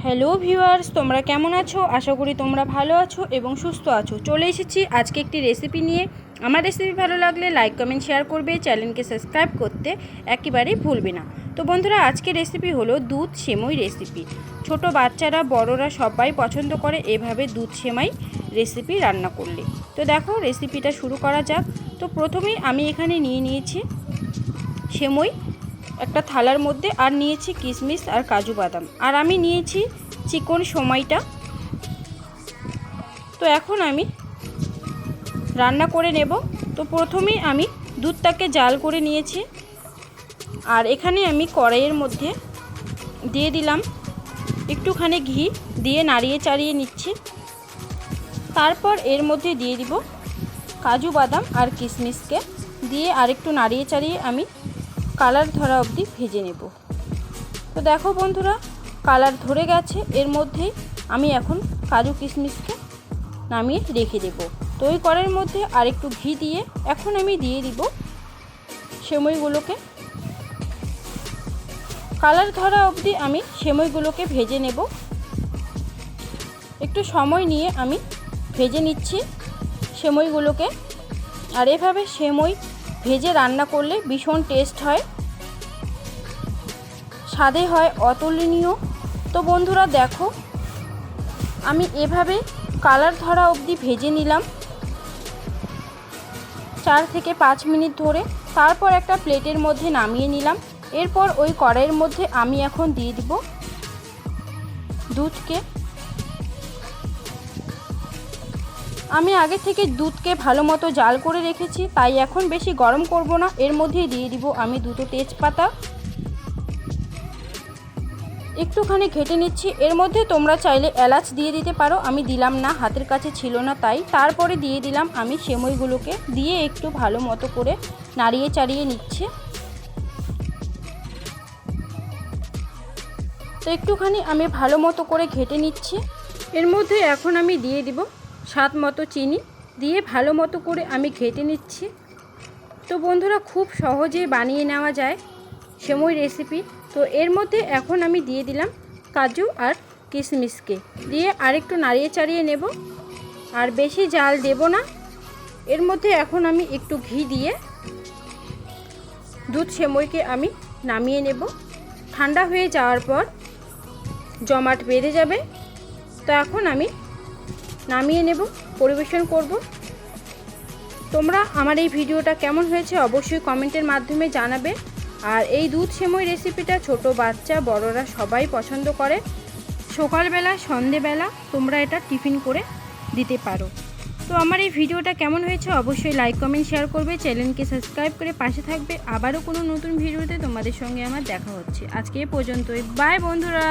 Hello viewers, তোমরা কেমন আছো? আশা করি তোমরা ভালো আছো এবং সুস্থ আছো। চলে এসেছি আজকে একটি রেসিপি নিয়ে। আমার রেসিপি ভালো লাগলে লাইক কমেন্ট শেয়ার করবে চ্যানেলকে সাবস্ক্রাইব করতে একেবারেই ভুলবে না। তো বন্ধুরা, আজকে রেসিপি হলো দুধ সেমই রেসিপি ছোট বাচ্চারা, বড়রা সবাই পছন্দ করে এভাবে দুধ সেমাই রেসিপি রান্না করলে। তো দেখো রেসিপিটা শুরু করা যাক। তো প্রথমেই আমি এখানে নিয়ে নিয়েছি সেমই একটা থালার মধ্যে আর নিয়েছি কিশমিশ আর কাজু বাদাম। আর আমি নিয়েছি চিকন সময়টা। তো এখন আমি রান্না করে নেব। তো প্রথমেই আমি দুধটাকে জাল করে নিয়েছি। আর এখানে আমি কড়াইয়ের মধ্যে দিয়ে দিলাম একটুখানি ঘি দিয়ে নাড়িয়ে চাড়িয়ে নিচ্ছি। তারপর এর মধ্যে দিয়ে দিব কাজু বাদাম আর কিশমিশকে। দিয়ে আরেকটু নাড়িয়ে চাড়িয়ে আমি কালার ধরা অবধি ভেজে নেব। তো দেখো বন্ধুরা, কালার ধরে গেছে। এর মধ্যেই আমি এখন কাজু কিশমিশকে নামিয়ে রেখে দেব। তো ওই কড়াইয়ের মধ্যে আরেকটু ঘি দিয়ে এখন আমি দিয়ে দিব সেমইগুলোকে। কালার ধরা অবধি আমি সেমইগুলোকে ভেজে নেব। একটু সময় নিয়ে আমি ভেজে নিচ্ছি সেমইগুলোকে। আর এভাবে সেমই ভেজে রান্না করলে ভীষণ টেস্ট হয়। স্বাদে হয় অতুলনীয়। তো বন্ধুরা দেখো, আমি এভাবে কালার ধরা অবধি ভেজে নিলাম। চার থেকে পাঁচ মিনিট ধরে তারপর একটা প্লেটের মধ্যে নামিয়ে নিলাম। এরপর ওই কড়াইয়ের মধ্যে আমি এখন দিয়ে দিব দুধকে। আমি আগে থেকে দুধকে ভালো মতো জাল করে রেখেছি, তাই এখন বেশি গরম করব না। এর মধ্যেই দিয়ে দিব আমি দুটো তেজপাতা। একটুখানি ঘেটে নিচ্ছি। এর মধ্যে তোমরা চাইলে এলাচ দিয়ে দিতে পারো। আমি দিলাম না, হাতের কাছে ছিল না তাই। তারপরে দিয়ে দিলাম আমি সেমইগুলোকে। দিয়ে একটু ভালো মতো করে নাড়িয়ে চাড়িয়ে নিচ্ছে। তো একটুখানি আমি ভালো মতো করে ঘেটে নিচ্ছি। এর মধ্যে এখন আমি দিয়ে দিব স্বাদ মতো চিনি। দিয়ে ভালো মতো করে আমি ঘেটে নিচ্ছি। তো বন্ধুরা, খুব সহজেই বানিয়ে নেওয়া যায়। সেমই রেসিপি তো এর মধ্যে এখন আমি দিয়ে দিলাম কাজু আর কিশমিশকে দিয়ে আরেকটু নাড়িয়ে চাড়িয়ে নেব। আর বেশি জাল দেব না। এর মধ্যে এখন আমি একটু ঘি দিয়ে দুধ সেমইকে আমি নামিয়ে নেব। ঠান্ডা হয়ে যাওয়ার পর জমাট বেঁধে যাবে। তো এখন আমি নামিয়ে নেব, পরিবেশন করব। তোমরা আমার এই ভিডিওটা কেমন হয়েছে অবশ্যই কমেন্টের মাধ্যমে জানাবে। আর এই দুধ সেমই রেসিপিটা ছোট বাচ্চা, বড়রা সবাই পছন্দ করে। সকালবেলা, সন্ধেবেলা তোমরা এটা টিফিন করে দিতে পারো। তো আমার এই ভিডিওটা কেমন হয়েছে অবশ্যই লাইক কমেন্ট শেয়ার করবে। চ্যানেলকে সাবস্ক্রাইব করে পাশে থাকবে। আবারও কোনো নতুন ভিডিওতে তোমাদের সঙ্গে আমার দেখা হচ্ছে। আজকে এ পর্যন্তই। বাই বন্ধুরা!